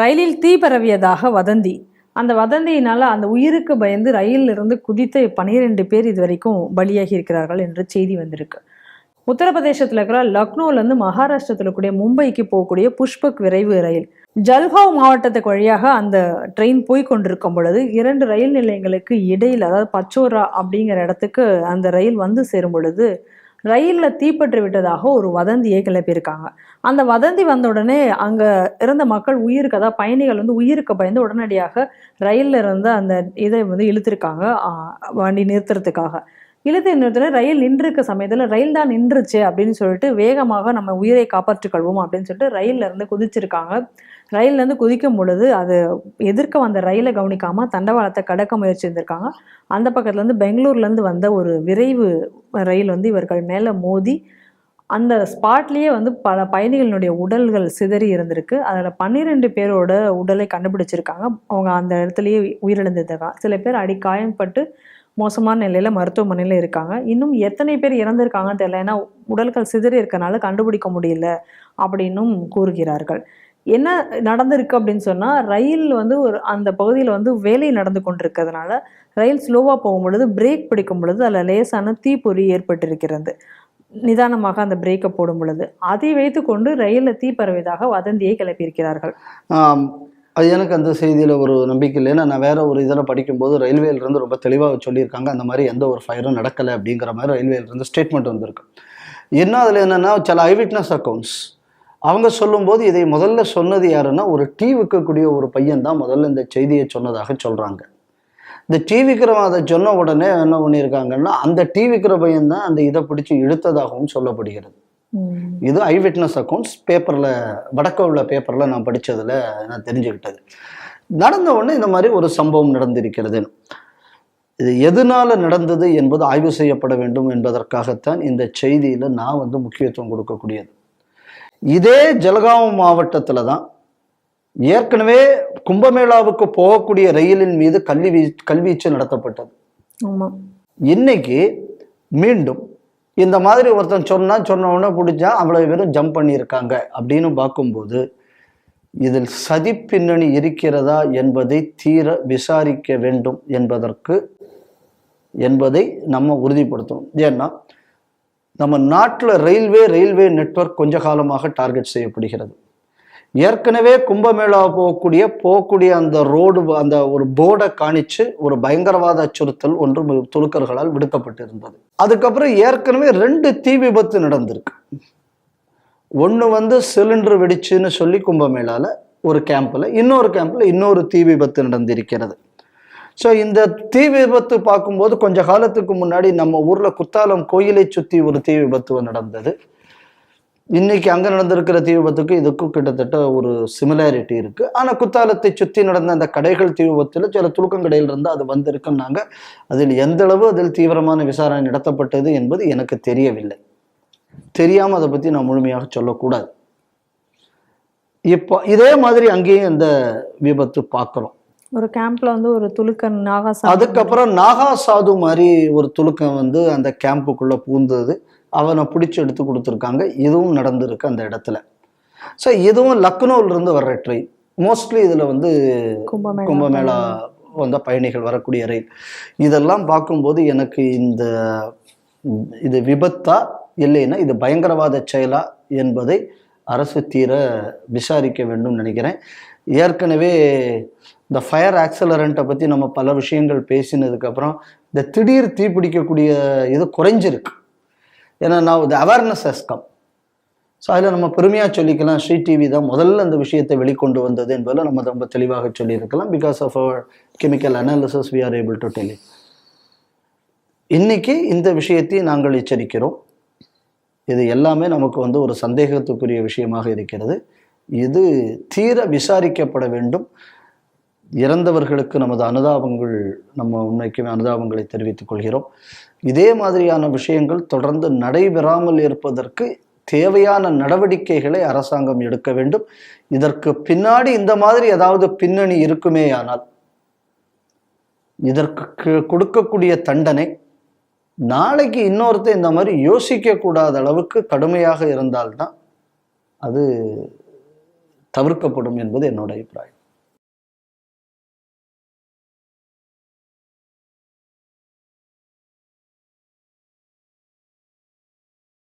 ரயிலில் தீ பரவியதாக வதந்தி. அந்த வதந்தியினால் அந்த உயிருக்கு பயந்து ரயிலில் இருந்து குதித்த பனிரெண்டு பேர் இதுவரைக்கும் பலியாகி இருக்கிறார்கள் என்று செய்தி வந்திருக்கு. உத்தரப்பிரதேசத்தில் இருக்கிற லக்னோலேருந்து மகாராஷ்டிரத்தில் கூடிய மும்பைக்கு போகக்கூடிய புஷ்பக் விரைவு ரயில். ஜல்காவ் மாவட்டத்துக்கு வழியாக அந்த ட்ரெயின் போய் கொண்டிருக்கும் பொழுது இரண்டு ரயில் நிலையங்களுக்கு இடையில் அதாவது பச்சோரா அப்படிங்கிற இடத்துக்கு அந்த ரயில் வந்து சேரும் பொழுது ரயிலில் தீப்பற்றி விட்டதாக ஒரு வதந்தியை கிளப்பியிருக்காங்க. அந்த வதந்தி வந்த உடனே அங்கே இருந்த மக்கள் உயிருக்கு அதாவது பயணிகள் வந்து உயிருக்கு பயந்து உடனடியாக ரயிலில் இருந்த அந்த இதை வந்து இழுத்துருக்காங்க வண்டி நிறுத்துறதுக்காக. இழுத்து நிறுத்தின ரயில் நின்றுருக்க சமயத்தில் ரயில் தான் நின்றுச்சு அப்படின்னு சொல்லிட்டு வேகமாக நம்ம உயிரை காப்பாற்றிக் கொள்வோம் அப்படின்னு சொல்லிட்டு ரயில்ல இருந்து குதிச்சிருக்காங்க. ரயில்ல இருந்து குதிக்கும் பொழுது அது எதிர்க்க வந்த ரயிலை கவனிக்காமல் தண்டவாளத்தை கடக்க முயற்சி இருந்திருக்காங்க அந்த பக்கத்துலேருந்து இருந்து வந்த ஒரு விரைவு ரயில் வந்து இவர்கள் மேலே மோதி அந்த ஸ்பாட்லேயே வந்து பல பயணிகளினுடைய உடல்கள் சிதறி இருந்திருக்கு. அதில் பன்னிரெண்டு பேரோட உடலை கண்டுபிடிச்சிருக்காங்க. அவங்க அந்த இடத்துலையே உயிரிழந்திருக்காங்க. சில பேர் அடி காயம்பட்டு மோசமான நிலையில் மருத்துவமனையில் இருக்காங்க. இன்னும் எத்தனை பேர் இறந்திருக்காங்கன்னு தெரியல. ஏன்னா உடல்கள் சிதறி இருக்கனால கண்டுபிடிக்க முடியல அப்படின்னும் கூறுகிறார்கள். என்ன நடந்திருக்கு அப்படின்னு சொன்னால் ரயில் வந்து ஒரு அந்த பகுதியில் வந்து வேலை நடந்து கொண்டிருக்கிறதுனால ரயில் ஸ்லோவாக போகும் பொழுது பிரேக் பிடிக்கும் பொழுது அதில் லேசான தீப்பொறி ஏற்பட்டிருக்கிறது. நிதானமாக அந்த பிரேக்கை போடும் பொழுது. அதை வைத்துக்கொண்டு ரயிலில் தீ பரவியதாக வதந்தியை கிளப்பியிருக்கிறார்கள். அது எனக்கு அந்த செய்தியில் ஒரு நம்பிக்கை இல்லை. ஏன்னா நான் வேற ஒரு இதில் படிக்கும்போது ரயில்வேலேருந்து ரொம்ப தெளிவாக சொல்லியிருக்காங்க. அந்த மாதிரி எந்த ஒரு ஃபயரும் நடக்கலை அப்படிங்கிற மாதிரி ரயில்வேலேருந்து ஸ்டேட்மெண்ட் வந்திருக்கு. என்ன அதில் என்னென்னா சில ஐவிட்னஸ் அக்கௌண்ட்ஸ் அவங்க சொல்லும்போது இதை முதல்ல சொன்னது யாருன்னா ஒரு டீ விற்கக்கூடிய ஒரு பையன் தான் முதல்ல இந்த செய்தியை சொன்னதாக சொல்கிறாங்க இந்த டீ விற்கிறவன் அதை சொன்ன உடனே என்ன பண்ணியிருக்காங்கன்னா அந்த டீ விற்கிற பையன் தான் அந்த இதை பிடிச்சி இழுத்ததாகவும் சொல்லப்படுகிறது. இது ஐ விட்னஸ் அக்கௌண்ட்ஸ் பேப்பரில் வடக்க உள்ள பேப்பரில் நான் படிச்சதுல நான் தெரிஞ்சுக்கிட்டது. நடந்த உடனே இந்த மாதிரி ஒரு சம்பவம் நடந்திருக்கிறது. இது எதனால நடந்தது என்பது ஆய்வு செய்யப்பட வேண்டும் என்பதற்காகத்தான் இந்த செய்தியில் நான் வந்து முக்கியத்துவம் கொடுக்கக்கூடியது. இதே ஜலகாவ் மாவட்டத்தில் தான் ஏற்கனவே கும்பமேளாவுக்கு போகக்கூடிய ரயிலின் மீது கல்வி வீ கல்வீச்சு நடத்தப்பட்டது. இன்னைக்கு மீண்டும் இந்த மாதிரி ஒருத்தன் சொன்னா சொன்ன உடனே பிடிச்சா அவ்வளவு பேரும் ஜம்ப் பண்ணியிருக்காங்க அப்படின்னு பார்க்கும்போது இதில் சதி பின்னணி இருக்கிறதா என்பதை தீர விசாரிக்க வேண்டும் என்பதற்கு என்பதை நம்ம உறுதிப்படுத்தணும். ஏன்னா நம்ம நாட்டில் ரயில்வே ரயில்வே நெட்வொர்க் கொஞ்ச காலமாக டார்கெட் செய்யப்படுகிறது. ஏற்கனவே கும்பமேளா போகக்கூடிய போகக்கூடிய அந்த ரோடு அந்த ஒரு போர்டை காணிச்சு ஒரு பயங்கரவாத அச்சுறுத்தல் ஒன்று துலுக்கர்களால் விடுக்கப்பட்டிருந்தது. அதுக்கப்புறம் ஏற்கனவே ரெண்டு தீ விபத்து நடந்திருக்கு. ஒன்று வந்து சிலிண்டர் வெடிச்சுன்னு சொல்லி கும்பமேளாவில் ஒரு கேம்பில் இன்னொரு கேம்பில் இன்னொரு தீ விபத்து நடந்திருக்கிறது. ஸோ இந்த தீ விபத்து பார்க்கும்போது கொஞ்ச காலத்துக்கு முன்னாடி நம்ம ஊரில் குத்தாலம் கோயிலை சுற்றி ஒரு தீ விபத்து நடந்தது. இன்னைக்கு அங்கே நடந்திருக்கிற தீ விபத்துக்கு இதுக்கும் கிட்டத்தட்ட ஒரு சிமிலாரிட்டி இருக்குது ஆனால் குத்தாலத்தை சுற்றி நடந்த அந்த கடைகள் தீ விபத்தில் சில துலுக்கங்கடையில் இருந்து அது வந்திருக்குன்னாங்க. அதில் எந்த அளவு அதில் தீவிரமான விசாரணை நடத்தப்பட்டது என்பது எனக்கு தெரியவில்லை. தெரியாமல் அதை பற்றி நான் முழுமையாக சொல்லக்கூடாது. இப்போ இதே மாதிரி அங்கேயும் இந்த விபத்து பார்க்குறோம். ஒரு கேம்ப்ல வந்து ஒரு துலுக்கன் நாகாசா அதுக்கப்புறம் நாகா சாது மாதிரி ஒரு துலுக்கம் வந்து அந்த கேம்புக்குள்ள பூந்தது அவனை பிடிச்சி எடுத்து கொடுத்துருக்காங்க. இதுவும் நடந்திருக்கு அந்த இடத்துல. ஸோ இதுவும் லக்னோல இருந்து வர்ற ட்ரெயின் மோஸ்ட்லி இதுல வந்து கும்பமேளா கும்பமேளா வந்த பயணிகள் வரக்கூடிய ரயில் இதெல்லாம் பார்க்கும்போது எனக்கு இந்த இது விபத்தா இல்லைன்னா இது பயங்கரவாத செயலா என்பதை அரசு தீர விசாரிக்க வேண்டும் நினைக்கிறேன். ஏற்கனவே இந்த ஃபயர் ஆக்சலரண்ட்டை பற்றி நம்ம பல விஷயங்கள் பேசினதுக்கப்புறம் இந்த திடீர் தீப்பிடிக்கக்கூடிய இது குறைஞ்சிருக்கு. ஏன்னா நான் இந்த அவேர்னஸ் கம் ஸோ அதில் நம்ம பெருமையாக சொல்லிக்கலாம். ஸ்ரீ டிவி தான் முதல்ல அந்த விஷயத்தை வெளிக்கொண்டு வந்தது என்பதில் நம்ம ரொம்ப தெளிவாக சொல்லியிருக்கலாம். Because of our chemical analysis we are able to tell இன்னைக்கு இந்த விஷயத்தை நாங்கள் எச்சரிக்கிறோம். இது எல்லாமே நமக்கு வந்து ஒரு சந்தேகத்துக்குரிய விஷயமாக இருக்கிறது. இது தீர விசாரிக்கப்பட வேண்டும். இறந்தவர்களுக்கு நமது அனுதாபங்கள் நம்ம உண்மைக்குமே அனுதாபங்களை தெரிவித்துக் கொள்கிறோம். இதே மாதிரியான விஷயங்கள் தொடர்ந்து நடைபெறாமல் இருப்பதற்கு தேவையான நடவடிக்கைகளை அரசாங்கம் எடுக்க வேண்டும். இதற்கு பின்னாடி இந்த மாதிரி ஏதாவது பின்னணி இருக்குமேயானால் இதற்கு கொடுக்கக்கூடிய தண்டனை நாளைக்கு இன்னொருத்தன் இந்த மாதிரி யோசிக்க கூடாத அளவுக்கு கடுமையாக இருந்தால்தான் அது தவிர்க்கப்படும் என்பது என்னோட அபிப்பிராயம்.